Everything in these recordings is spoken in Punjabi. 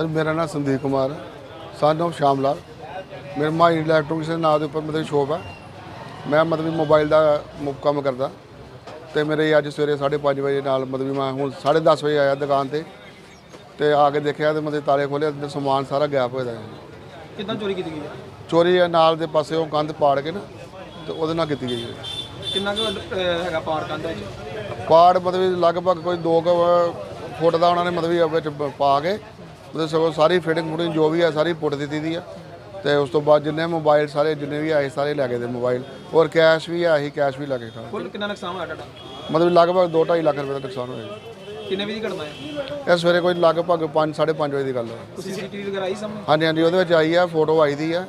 ਸਰ ਮੇਰਾ ਨਾਮ ਸੰਦੀਪ ਕੁਮਾਰ ਸਨ of ਸ਼ਾਮ ਲਾਲ ਮੇਰਾ ਮਾਈ ਇਲੈਕਟ੍ਰੋਨਿਕਸ ਦੇ ਨਾਂ ਦੇ ਉੱਪਰ ਮਤਲਬ ਸ਼ੋਪ ਹੈ। ਮੈਂ ਮਤਲਬ ਮੋਬਾਈਲ ਦਾ ਮੁ- ਕੰਮ ਕਰਦਾ। ਤੇ ਮੇਰੇ ਅੱਜ ਸਵੇਰੇ 5:30 ਵਜੇ ਨਾਲ ਮਤਲਬ ਮੈਂ ਹੁਣ 10:30 ਵਜੇ ਆਇਆ ਦੁਕਾਨ ਤੇ। ਤੇ ਆ ਕੇ ਦੇਖਿਆ ਤੇ ਮਤਲਬ ਤਾਲੇ ਖੋਲੇ ਅੰਦਰ ਸਮਾਨ ਸਾਰਾ ਗਾਇਬ ਹੋਇਆ ਹੈ ਕਿੱਦਾਂ ਚੋਰੀ ਕੀਤੀ ਗਈ ਹੈ? ਚੋਰੀ ਹੈ ਨਾਲ ਦੇ ਪਾਸੇ ਉਹ ਕੰਧ ਪਾੜ ਕੇ ਨਾ ਤੇ ਉਹਦੇ ਨਾਲ ਕੀਤੀ ਗਈ ਹੈ। ਕਿੰਨਾ ਕੁ ਅਹ, ਹੈਗਾ ਪਾਰ ਕੰਦਾ ਵਿੱਚ? ਪਾੜ ਮਤਲਬ ਲਗਭਗ ਕੋਈ 2 ਫੁੱਟ ਦਾ ਉਹਨਾਂ ਨੇ ਮਤਲਬ ਵਿੱਚ ਪ- ਪਾ ਕੇ ਉਹਦੇ ਸਗੋਂ ਸਾਰੀ ਫਿਟਿੰਗ ਫੁਟਿੰਗ ਜੋ ਵੀ ਹੈ ਸਾਰੀ ਪੁੱਟ ਦਿੱਤੀ ਦੀ ਆ। ਤੇ ਉਸ ਤੋਂ ਬਾਅਦ ਜਿੰਨੇ ਮੋਬਾਈਲ ਸਾਰੇ ਜਿੰਨੇ ਵੀ ਆਏ ਸਾਰੇ ਲੈ ਗਏ ਦੇ ਮੋਬਾਈਲ ਔਰ ਕੈਸ਼ ਵੀ ਸੀ ਕੈਸ਼ ਵੀ ਲੱਗੇ ਖਾ ਕੁੱਲ ਕਿੰਨਾ ਨੁਕਸਾਨ ਹੋਇਆ ਤੁਹਾਡਾ? ਮਤਲਬ ਲਗਭਗ 2.5 ਲੱਖ ਰੁਪਏ ਦਾ ਨੁਕਸਾਨ ਹੋਇਆ ਕਿੰਨੇ ਵਜੇ ਦੀ ਘਟਨਾ ਹੈ? ਇਹ ਸਵੇਰੇ ਕੋਈ ਲਗਭਗ 5 5:30 ਵਜੇ ਦੀ ਗੱਲ ਹੈ ਕੋਈ ਸੀਸੀਟੀਵੀ ਵਗੈਰਾ ਆਈ ਸਾਹਮਣੇ? ਹਾਂਜੀ ਹਾਂਜੀ ਉਹਦੇ ਵਿੱਚ ਆਈ ਆ ਫੋਟੋ ਆਈ ਦੀ ਆ।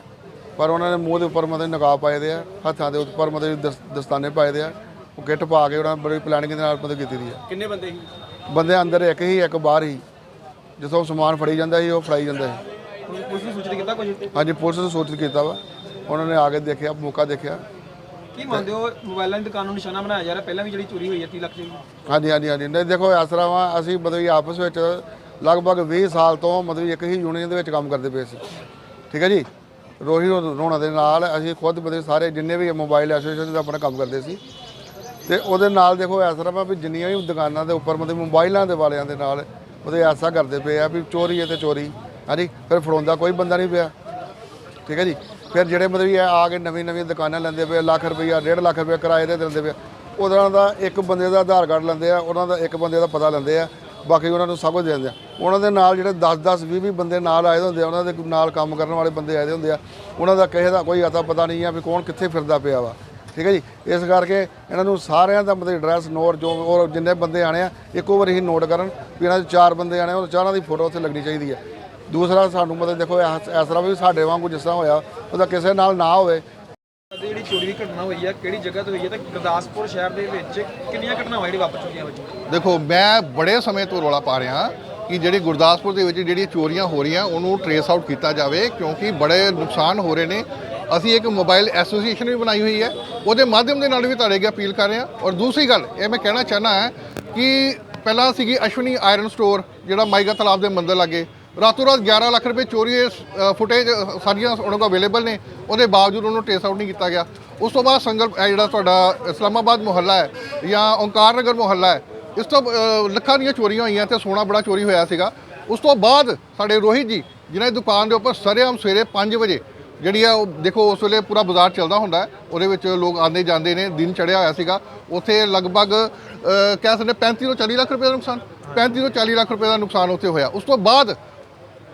ਪਰ ਉਹਨਾਂ ਨੇ ਮੂੰਹ ਦੇ ਉੱਪਰ ਮਤਲਬ ਨਕਾਬ ਪਾਏ ਦੇ ਆ ਹੱਥਾਂ ਦੇ ਉੱਪਰ ਮਤਲਬ ਦਸ- ਦਸਤਾਨੇ ਪਾਏ ਦੇ ਆ। ਉਹ ਕਿੱਟ ਪਾ ਕੇ ਉਹਨਾਂ ਬੜੀ ਪਲੈਨਿੰਗ ਦੇ ਨਾਲ ਮਤਲਬ ਕੀਤੀ ਦੀ ਆ। ਕਿੰਨੇ ਬੰਦੇ ਸੀ? ਬੰਦੇ ਅੰਦਰ ਇੱਕ ਹੀ ਇੱਕ ਬਾਹਰ ਹੀ ਜਿੱਥੋਂ ਸਮਾਨ ਫੜੀ ਜਾਂਦਾ ਸੀ ਉਹ ਫੜਾਈ ਜਾਂਦਾ ਸੀ। ਹੁਣ ਪੁਲਿਸ ਨੂੰ ਸੂਚਿਤ ਕੀਤਾ ਕੁਝ ਹਾਂਜੀ ਪੁਲਿਸ ਨੂੰ ਸੂਚਿਤ ਕੀਤਾ ਵਾ। ਉਹਨਾਂ ਨੇ ਆ ਕੇ ਦੇਖਿਆ ਮੌਕਾ ਦੇਖਿਆ। ਕੀ ਮੰਨਦੇ ਹੋ ਮੋਬਾਈਲਾਂ ਦੀ ਦੁਕਾਨ ਨੂੰ ਨਿਸ਼ਾਨਾ ਬਣਾਇਆ ਜਾ ਰਿਹਾ? ਪਹਿਲਾਂ ਵੀ ਜਿਹੜੀ ਚੋਰੀ ਹੋਈ ਹੈ 30 ਲੱਖ ਦੀ। ਹਾਂਜੀ ਹਾਂਜੀ ਹਾਂਜੀ। ਨਹੀਂ ਦੇਖੋ ਇਸ ਤਰ੍ਹਾਂ ਵਾ ਅਸੀਂ ਮਤਲਬ ਕਿ ਆਪਸ ਵਿੱਚ ਲਗਭਗ 20 ਸਾਲ ਤੋਂ ਮਤਲਬ ਇੱਕ ਹੀ ਯੂਨੀਅਨ ਦੇ ਵਿੱਚ ਕੰਮ ਕਰਦੇ ਪਏ ਸੀ। ਠੀਕ ਹੈ ਜੀ? ਰੋਹੀ ਰੋਣਾ ਦੇ ਨਾਲ ਅਸੀਂ ਖੁਦ ਮਤਲਬ ਸਾਰੇ ਜਿੰਨੇ ਵੀ ਮੋਬਾਈਲ ਐਸੋਸੀਏਸ਼ਨ ਦਾ ਆਪਣਾ ਕੰਮ ਕਰਦੇ ਸੀ। ਤੇ ਉਹਦੇ ਨਾਲ ਦੇਖੋ ਇਸ ਤਰ੍ਹਾਂ ਵਾ ਵੀ ਜਿੰਨੀਆਂ ਵੀ ਦੁਕਾਨਾਂ ਦੇ ਉੱਪਰ ਮਤਲਬ ਮੋਬਾਈਲਾਂ ਦੇ ਵਾਲਿਆਂ ਦੇ ਨਾਲ ਉਹਦੇ ਐਸਾ ਕਰਦੇ ਪਏ ਆ ਵੀ ਚੋਰੀ ਹੈ ਤੇ ਚੋਰੀ। ਹਾਂਜੀ, ਫਿਰ ਫੜਾਉਂਦਾ ਕੋਈ ਬੰਦਾ ਨਹੀਂ ਪਿਆ। ਠੀਕ ਹੈ ਜੀ? ਫਿਰ ਜਿਹੜੇ ਮਤਲਬ ਇਹ ਆ ਕੇ ਨਵੀਂ ਨਵੀਂ ਦੁਕਾਨਾਂ ਲੈਂਦੇ ਪਏ ਲੱਖ ਰੁਪਈਆ 1.5 ਲੱਖ ਰੁਪਈਆ ਕਿਰਾਏ ਤੇ ਦਿੰਦੇ ਪਏ ਉਹਨਾਂ ਦਾ ਇੱਕ ਬੰਦੇ ਦਾ ਆਧਾਰ ਕਾਰਡ ਲੈਂਦੇ ਆ, ਉਹਨਾਂ ਦਾ ਇੱਕ ਬੰਦੇ ਦਾ ਪਤਾ ਲੈਂਦੇ ਆ। ਬਾਕੀ ਉਹਨਾਂ ਨੂੰ ਸਭ ਕੁਝ ਦੇ ਦਿੰਦੇ ਆ। ਉਹਨਾਂ ਦੇ ਨਾਲ ਜਿਹੜੇ 10 10 20 20 ਬੰਦੇ ਨਾਲ ਆਏ ਹੁੰਦੇ ਆ, ਉਹਨਾਂ ਦੇ ਨਾਲ ਕੰਮ ਕਰਨ ਵਾਲੇ ਬੰਦੇ ਆਏ ਹੁੰਦੇ ਆ। ਉਹਨਾਂ ਦਾ ਕਿਸੇ ਦਾ ਕੋਈ ਅਤਾ ਪਤਾ ਨਹੀਂ ਆ ਵੀ ਕੌਣ ਕਿੱਥੇ ਫਿਰਦਾ ਪਿਆ ਵਾ। ਠੀਕ ਹੈ ਜੀ? ਇਸ ਕਰਕੇ ਇਹਨਾਂ ਨੂੰ ਸਾਰਿਆਂ ਦਾ ਮਤਲਬ ਐਡਰੈਸ ਨੋਟ ਜੋ ਔਰ ਜਿੰਨੇ ਬੰਦੇ ਆਣੇ ਆ ਇੱਕੋ ਵਾਰੀ ਹੀ ਨੋਟ ਕਰਨ ਵੀ ਇਹਨਾਂ ਦੇ ਚਾਰ ਬੰਦੇ ਆਣੇ ਉਹ ਚਾਰਾਂ ਦੀ ਫੋਟੋ ਉੱਥੇ ਲੱਗਣੀ ਚਾਹੀਦੀ ਹੈ। ਦੂਸਰਾ ਸਾਨੂੰ ਮਤਲਬ ਦੇਖੋ ਇਸ ਤਰ੍ਹਾਂ ਵੀ ਸਾਡੇ ਵਾਂਗੂ ਜਿਸ ਤਰ੍ਹਾਂ ਹੋਇਆ ਉਹਦਾ ਕਿਸੇ ਨਾਲ ਨਾ ਹੋਵੇ। ਜਿਹੜੀ ਚੋਰੀ ਦੀ ਘਟਨਾ ਹੋਈ ਹੈ ਕਿਹੜੀ ਜਗ੍ਹਾ ਤੇ ਹੋਈ ਹੈ ਤੇ ਗੁਰਦਾਸਪੁਰ ਸ਼ਹਿਰ ਦੇ ਵਿੱਚ ਕਿੰਨੀਆਂ ਘਟਨਾਵਾਂ ਜਿਹੜੀ ਵਾਪਰ ਚੁੱਕੀਆਂ ਹੋਈਆਂ ਦੇਖੋ ਮੈਂ ਬੜੇ ਸਮੇਂ ਤੋਂ ਰੌਲਾ ਪਾ ਰਿਹਾ ਕਿ ਜਿਹੜੀ ਗੁਰਦਾਸਪੁਰ ਦੇ ਵਿੱਚ ਜਿਹੜੀਆਂ ਚੋਰੀਆਂ ਹੋ ਰਹੀਆਂ ਉਹਨੂੰ ਟਰੇਸ ਆਊਟ ਕੀਤਾ ਜਾਵੇ ਕਿਉਂਕਿ ਬੜੇ ਨੁਕਸਾਨ ਹੋ ਰਹੇ ਨੇ। ਅਸੀਂ ਇੱਕ ਮੋਬਾਈਲ ਐਸੋਸੀਏਸ਼ਨ ਵੀ ਬਣਾਈ ਹੋਈ ਹੈ। ਉਹਦੇ ਮਾਧਿਅਮ ਦੇ ਨਾਲ ਵੀ ਤੁਹਾਡੇ ਅੱਗੇ ਅਪੀਲ ਕਰ ਰਹੇ ਹਾਂ। ਔਰ ਦੂਸਰੀ ਗੱਲ ਇਹ ਮੈਂ ਕਹਿਣਾ ਚਾਹਨਾ ਹੈ ਕਿ ਪਹਿਲਾਂ ਸੀਗੀ ਅਸ਼ਵਨੀ ਆਇਰਨ ਸਟੋਰ ਜਿਹੜਾ ਮਾਈਗਾ ਤਲਾਬ ਦੇ ਮੰਦਰ ਲਾਗੇ। ਰਾਤੋਂ ਰਾਤ 11 ਲੱਖ ਰੁਪਏ ਚੋਰੀ ਫੁਟੇਜ ਸਾਰੀਆਂ ਉਹਨਾਂ ਕੋਲ ਅਵੇਲੇਬਲ ਨੇ। ਉਹਦੇ ਬਾਵਜੂਦ ਉਹਨੂੰ ਟ੍ਰੇਸ ਆਊਟ ਨਹੀਂ ਕੀਤਾ ਗਿਆ। ਉਸ ਤੋਂ ਬਾਅਦ ਸੰਗਲ ਇਹ ਜਿਹੜਾ ਤੁਹਾਡਾ ਇਸਲਾਮਾਬਾਦ ਮੁਹੱਲਾ ਹੈ ਜਾਂ ਓਂਕਾਰ ਨਗਰ ਮੁਹੱਲਾ ਹੈ ਇਸ ਤੋਂ ਅ, ਲੱਖਾਂ ਦੀਆਂ ਚੋਰੀਆਂ ਹੋਈਆਂ ਤੇ ਸੋਨਾ ਬੜਾ ਚੋਰੀ ਹੋਇਆ ਸੀਗਾ। ਉਸ ਤੋਂ ਬਾਅਦ ਸਾਡੇ ਰੋਹਿਤ ਜੀ ਜਿਨ੍ਹਾਂ ਦੀ ਦੁਕਾਨ ਦੇ ਉੱਪਰ ਸਰੇਆਮ ਸਵੇਰੇ 5 ਵਜੇ ਜਿਹੜੀ ਆ ਉਹ ਦੇਖੋ ਉਸ ਵੇਲੇ ਪੂਰਾ ਬਾਜ਼ਾਰ ਚੱਲਦਾ ਹੁੰਦਾ ਹੈ ਉਹਦੇ ਵਿੱਚ ਲੋਕ ਆਉਂਦੇ ਜਾਂਦੇ ਨੇ ਦਿਨ ਚੜਿਆ ਹੋਇਆ ਸੀਗਾ। ਉੱਥੇ ਲਗਭਗ ਕਹਿ ਸਕਦੇ 35 ਤੋਂ 40 ਲੱਖ ਰੁਪਏ ਦਾ ਨੁਕਸਾਨ 35 ਤੋਂ 40 ਲੱਖ ਰੁਪਏ ਦਾ ਨੁਕਸਾਨ ਉੱਥੇ ਹੋਇਆ। ਉਸ ਤੋਂ ਬਾਅਦ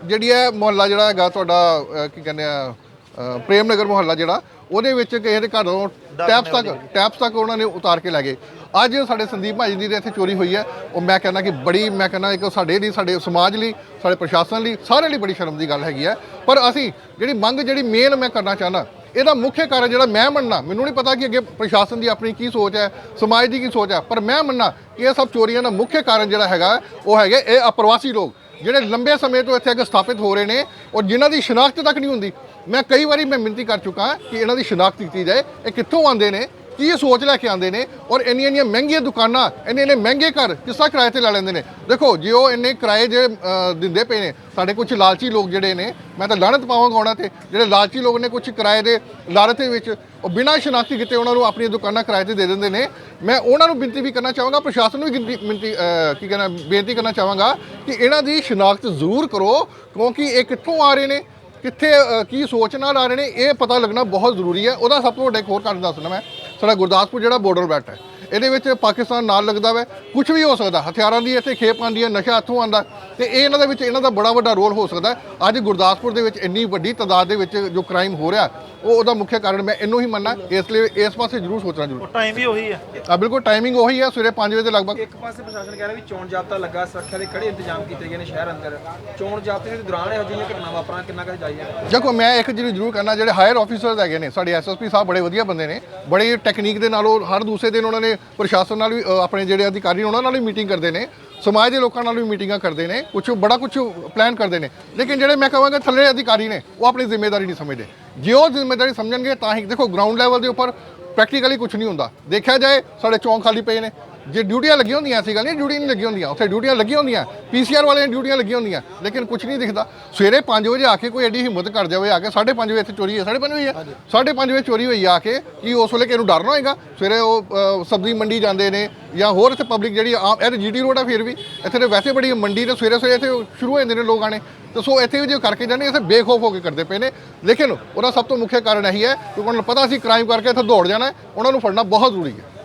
ਜਿਹੜੀ ਹੈ ਮੁਹੱਲਾ ਜਿਹੜਾ ਹੈਗਾ ਤੁਹਾਡਾ ਕੀ ਕਹਿੰਦੇ ਆ ਪ੍ਰੇਮ ਨਗਰ ਮੁਹੱਲਾ ਜਿਹੜਾ ਉਹਦੇ ਵਿੱਚ ਕਿਸੇ ਦੇ ਘਰੋਂ ਟੈਪਸ ਤੱਕ ਟੈਪਸ ਤੱਕ ਉਹਨਾਂ ਨੇ ਉਤਾਰ ਕੇ ਲੈ ਗਏ। ਅੱਜ ਸਾਡੇ ਸੰਦੀਪ ਭਾਜੀ ਦੀ ਦੇ ਇੱਥੇ ਚੋਰੀ ਹੋਈ ਹੈ। ਉਹ ਮੈਂ ਕਹਿੰਦਾ ਕਿ ਬੜੀ, ਮੈਂ ਕਹਿੰਦਾ ਇੱਕ ਸਾਡੇ ਲਈ, ਸਾਡੇ ਸਮਾਜ ਲਈ, ਸਾਡੇ ਪ੍ਰਸ਼ਾਸਨ ਲਈ ਸਾਰੇ ਲਈ ਬੜੀ ਸ਼ਰਮ ਦੀ ਗੱਲ ਹੈਗੀ ਹੈ। ਪਰ ਅਸੀਂ ਜਿਹੜੀ ਮੰਗ, ਜਿਹੜੀ ਮੇਨ ਮੈਂ ਕਰਨਾ ਚਾਹੁੰਦਾ, ਇਹਦਾ ਮੁੱਖ ਕਾਰਨ ਜਿਹੜਾ ਮੈਂ ਮੰਨਣਾ, ਮੈਨੂੰ ਨਹੀਂ ਪਤਾ ਕਿ ਅੱਗੇ ਪ੍ਰਸ਼ਾਸਨ ਦੀ ਆਪਣੀ ਕੀ ਸੋਚ ਹੈ, ਸਮਾਜ ਦੀ ਕੀ ਸੋਚ ਹੈ, ਪਰ ਮੈਂ ਮੰਨਣਾ ਕਿ ਇਹ ਸਭ ਚੋਰੀਆਂ ਦਾ ਮੁੱਖ ਕਾਰਨ ਜਿਹੜਾ ਹੈਗਾ, ਉਹ ਹੈਗੇ ਇਹ ਅਪਰਵਾਸੀ ਲੋਕ, ਜਿਹੜੇ ਲੰਬੇ ਸਮੇਂ ਤੋਂ ਇੱਥੇ ਅੱਗੇ ਸਥਾਪਿਤ ਹੋ ਰਹੇ ਨੇ ਔਰ ਜਿਨ੍ਹਾਂ ਦੀ ਸ਼ਨਾਖਤ ਤੱਕ ਨਹੀਂ ਹੁੰਦੀ। ਮੈਂ ਕਈ ਵਾਰੀ ਮੈਂ ਮਿੰਤੀ ਕਰ ਚੁੱਕਾ ਕਿ ਇਹਨਾਂ ਦੀ ਸ਼ਨਾਖਤ ਕੀਤੀ ਜਾਏ, ਇਹ ਕਿੱਥੋਂ ਆਉਂਦੇ ਨੇ ਕੀ ਸੋਚ ਲੈ ਕੇ ਆਉਂਦੇ ਨੇ ਔਰ ਇੰਨੀਆਂ ਇੰਨੀਆਂ ਮਹਿੰਗੀਆਂ ਦੁਕਾਨਾਂ, ਇੰਨੇ ਇੰਨੇ ਮਹਿੰਗੇ ਘਰ ਕਿਸ ਤਰ੍ਹਾਂ ਕਿਰਾਏ ਤੇ ਲੈ ਲੈਂਦੇ ਨੇ? ਦੇਖੋ, ਜੇ ਉਹ ਇੰਨੇ ਕਿਰਾਏ ਜੇ ਦਿੰਦੇ ਪਏ ਨੇ, ਸਾਡੇ ਕੁਝ ਲਾਲਚੀ ਲੋਕ ਜਿਹੜੇ ਨੇ, ਮੈਂ ਤਾਂ ਲਾਹਨਤ ਪਾਵਾਂਗਾ ਉਹਨਾਂ ਤੇ, ਜਿਹੜੇ ਲਾਲਚੀ ਲੋਕ ਨੇ ਕੁਝ ਕਿਰਾਏ ਦੇ ਲਾਲਚ ਦੇ ਵਿੱਚ, ਉਹ ਬਿਨਾਂ ਸ਼ਨਾਖਤੀ ਕੀਤੇ ਉਹਨਾਂ ਨੂੰ ਆਪਣੀਆਂ ਦੁਕਾਨਾਂ ਕਿਰਾਏ ਤੇ ਦੇ ਦਿੰਦੇ ਨੇ। ਮੈਂ ਉਹਨਾਂ ਨੂੰ ਬੇਨਤੀ ਵੀ ਕਰਨਾ ਚਾਹਾਂਗਾ, ਪ੍ਰਸ਼ਾਸਨ ਨੂੰ ਵੀ ਗਿਣਤੀ- ਮਿੰਤੀ ਕੀ ਕਹਿਣਾ, ਬੇਨਤੀ ਕਰਨਾ ਚਾਹਾਂਗਾ ਕਿ ਇਹਨਾਂ ਦੀ ਸ਼ਨਾਖਤ ਜ਼ਰੂਰ ਕਰੋ, ਕਿਉਂਕਿ ਇਹ ਕਿੱਥੋਂ ਆ ਰਹੇ ਨੇ, ਕਿੱਥੇ ਕੀ ਸੋਚ ਨਾਲ ਆ ਰਹੇ ਨੇ, ਇਹ ਪਤਾ ਲੱਗਣਾ ਬਹੁਤ ਜ਼ਰੂਰੀ ਹੈ। ਉਹਦਾ ਸਭ ਤੋਂ ਵੱਡਾ ਇੱਕ ਹੋਰ ਕਾਰਨ ਦੱਸਣਾ ਮੈਂ। ਸਾਡਾ ਗੁਰਦਾਸਪੁਰ ਜਿਹੜਾ ਬਾਰਡਰ ਬੈਲਟ ਹੈ, ਇਹਦੇ ਵਿੱਚ ਪਾਕਿਸਤਾਨ ਨਾਲ ਲੱਗਦਾ ਵੈ ਕੁਝ ਵੀ ਹੋ ਸਕਦਾ, ਹਥਿਆਰਾਂ ਦੀ ਇੱਥੇ ਖੇਪ ਆਉਂਦੀ ਹੈ, ਨਸ਼ਾ ਇੱਥੋਂ ਆਉਂਦਾ, ਤੇ ਇਹ ਇਹਨਾਂ ਦੇ ਵਿੱਚ ਇਹਨਾਂ ਦਾ ਬੜਾ ਵੱਡਾ ਰੋਲ ਹੋ ਸਕਦਾ ਅੱਜ ਗੁਰਦਾਸਪੁਰ ਦੇ ਵਿੱਚ ਇੰਨੀ ਵੱਡੀ ਤਾਦਾਦ ਦੇ ਵਿੱਚ ਜੋ ਕ੍ਰਾਈਮ ਹੋ ਰਿਹਾ ਉਹ ਉਹਦਾ ਮੁੱਖ ਕਾਰਨ ਮੈਂ ਇਹਨੂੰ ਹੀ ਮੰਨਣਾ ਇਸ ਲਈ ਇਸ ਪਾਸੇ ਜ਼ਰੂਰ ਸੋਚਣਾ ਜ਼ਰੂਰ। ਟਾਈਮ ਵੀ ਉਹੀ ਹੈ ਆ ਬਿਲਕੁਲ ਟਾਈਮਿੰਗ ਉਹੀ ਹੈ ਸਵੇਰੇ 5 ਵਜੇ ਦੇ ਲਗਭਗ। ਇੱਕ ਪਾਸੇ ਪ੍ਰਸ਼ਾਸਨ ਕਹਿ ਰਿਹਾ ਵੀ ਚੋਣ ਜਾਬਤਾ ਲੱਗਾ ਸੁਰੱਖਿਆ ਦੇ ਕੜੇ ਇੰਤਜ਼ਾਮ ਕੀਤੇ ਗਏ ਨੇ ਸ਼ਹਿਰ ਅੰਦਰ। ਚੋਣ ਜਾਬਤੇ ਦੇ ਦੌਰਾਨ ਇਹੋ ਜਿਹੀਆਂ ਘਟਨਾਵਾਂ ਵਾਪਰਾਂ ਕਿੰਨਾ ਕੁ ਜਾਈਏ ਦੇਖੋ ਮੈਂ ਇੱਕ ਚੀਜ਼ ਜ਼ਰੂਰ ਕਰਨਾ ਜਿਹੜੇ ਹਾਇਰ ਆਫੀਸਰਸ ਹੈਗੇ ਨੇ ਸਾਡੇ ਐਸਐਸਪੀ ਸਾਹਿਬ ਬੜੇ ਵਧੀਆ ਬੰਦੇ ਨੇ। ਬੜੀ ਟੈਕਨੀਕ ਦੇ ਨਾਲ ਉਹ ਹਰ ਦੂਸਰੇ ਦਿਨ ਉਹਨਾਂ ਨੇ ਪ੍ਰਸ਼ਾਸਨ ਨਾਲ ਵੀ ਅ, ਆਪਣੇ ਜਿਹੜੇ ਅਧਿਕਾਰੀ ਉਹਨਾਂ ਨਾਲ ਵੀ ਮੀਟਿੰਗ ਕਰਦੇ ਨੇ। ਸਮਾਜ ਦੇ ਲੋਕਾਂ ਨਾਲ ਵੀ ਮੀਟਿੰਗਾਂ ਕਰਦੇ ਨੇ। ਕੁਝ ਬੜਾ ਕੁਝ ਪਲਾਨ ਕਰਦੇ ਨੇ। ਲੇਕਿਨ ਜਿਹੜੇ ਮੈਂ ਕਹਾਂਗਾ ਥੱਲੇ ਅਧਿਕਾਰੀ ਨੇ ਉਹ ਆਪਣੀ ਜ਼ਿੰਮੇਵਾਰੀ ਨਹੀਂ ਸਮਝਦੇ। ਜੇ ਉਹ ਜ਼ਿੰਮੇਵਾਰੀ ਸਮਝਣਗੇ ਤਾਂ ਹੀ ਦੇਖੋ ਗਰਾਊਂਡ ਲੈਵਲ ਦੇ ਉੱਪਰ ਪ੍ਰੈਕਟੀਕਲੀ ਕੁਝ ਨਹੀਂ ਹੁੰਦਾ। ਦੇਖਿਆ ਜਾਏ, ਸਾਡੇ ਚੌਂਕ ਖਾਲੀ ਪਏ ਨੇ। ਜੇ ਡਿਊਟੀਆਂ ਲੱਗੀਆਂ ਹੁੰਦੀਆਂ ਐਸੀ ਗੱਲ ਨਹੀਂ ਡਿਊਟੀ ਨਹੀਂ ਲੱਗੀਆਂ ਹੁੰਦੀਆਂ। ਉੱਥੇ ਡਿਊਟੀਆਂ ਲੱਗੀਆਂ ਹੁੰਦੀਆਂ। ਪੀਸੀਆਰ ਵਾਲਿਆਂ ਦੀਆਂ ਡਿਊਟੀਆਂ ਲੱਗੀਆਂ ਹੁੰਦੀਆਂ। ਲੇਕਿਨ ਕੁਝ ਨਹੀਂ ਦਿਖਦਾ। ਸਵੇਰੇ 5 ਵਜੇ ਆ ਕੇ ਕੋਈ ਐਡੀ ਹਿੰਮਤ ਕਰ ਜਾਵੇ ਆ ਕੇ 5:30 ਵਜੇ ਇੱਥੇ ਚੋਰੀ ਹੈ 5:30 ਵਜੇ ਹੈ। 5:30 ਵਜੇ ਚੋਰੀ ਹੋਈ ਆ ਕੇ ਕੀ ਉਸ ਵੇਲੇ ਕਿਹਨੂੰ ਡਰ ਨਾ ਹੋਏਗਾ? ਸਵੇਰੇ ਉਹ ਸਬਜ਼ੀ ਮੰਡੀ ਜਾਂਦੇ ਨੇ ਜਾਂ ਹੋਰ ਇੱਥੇ ਪਬਲਿਕ ਜਿਹੜੀ ਆਮ ਇਹ ਜੀਟੀ ਰੋਡ ਆ ਫਿਰ ਵੀ। ਇੱਥੇ ਤੇ ਵੈਸੇ ਬੜੀ ਮੰਡੀ ਤੇ ਸਵੇਰੇ ਸਵੇਰੇ ਇੱਥੇ ਸ਼ੁਰੂ ਹੋ ਜਾਂਦੇ ਨੇ ਲੋਕ ਆਣੇ ਤੇ ਸੋ ਇੱਥੇ ਵੀ ਜੇ ਕਰਕੇ ਜਾਂਦੇ ਇੱਥੇ ਬੇਖੌਫ ਹੋ ਕੇ ਕਰਦੇ ਪਏ ਨੇ। ਲੇਕਿਨ ਉਹਦਾ ਸਭ ਤੋਂ ਮੁੱਖ ਕਾਰਨ ਇਹੀ ਹੈ ਕਿ ਉਹਨਾਂ ਨੂੰ ਪਤਾ ਸੀ ਕ੍ਰਾਈਮ ਕਰਕੇ ਇੱਥੇ ਦੌੜ ਜਾਣਾ ਹੈ, ਉਹਨਾਂ ਨੂੰ ਫੜਨਾ ਬਹੁਤ ਜ਼ਰੂਰੀ ਹੈ।